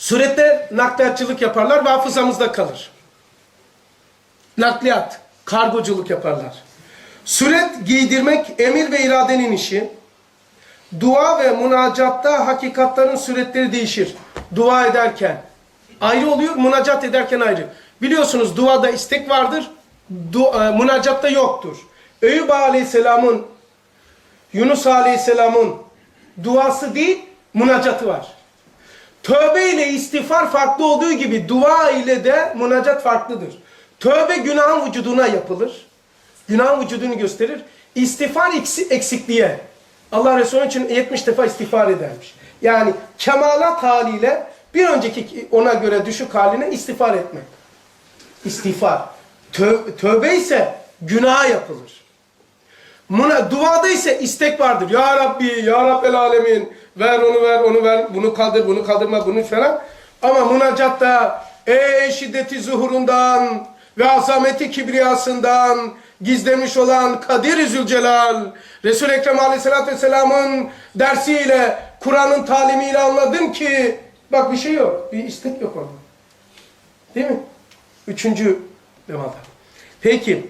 Surette nakliyatçılık yaparlar ve hafızamızda kalır. Nakliyat, kargoculuk yaparlar. Suret giydirmek emir ve iradenin işi. Dua ve münacatta hakikatların suretleri değişir. Dua ederken ayrı oluyor, münacat ederken ayrı. Biliyorsunuz duada istek vardır, du e, münacatta yoktur. Eyüp Aleyhisselam'ın, Yunus Aleyhisselam'ın duası değil, münacatı var. Tövbe ile istiğfar farklı olduğu gibi dua ile de münacat farklıdır. Tövbe günahın vücuduna yapılır. Günahın vücudunu gösterir. İstiğfar eksi- eksikliğe. Allah Resulü için 70 defa istiğfar edermiş. Yani kemalat haliyle bir önceki ona göre düşük haline istiğfar etmek. İstiğfar. Tö- tövbe ise günaha yapılır. Muna, duada ise istek vardır. Ya Rabbi, Ya Rabbel Alemin, ver onu ver, onu ver, bunu kaldır, bunu kaldırma, bunu falan. Ama münacatta ey şiddeti zuhurundan ve azameti kibriyasından gizlemiş olan Kadir-i Zülcelal, Resul-i Ekrem Aleyhisselatü Vesselam'ın dersiyle, Kur'an'ın talimiyle anladım ki, bak bir şey yok, bir istek yok orada. Değil mi? Üçüncü levada. Peki,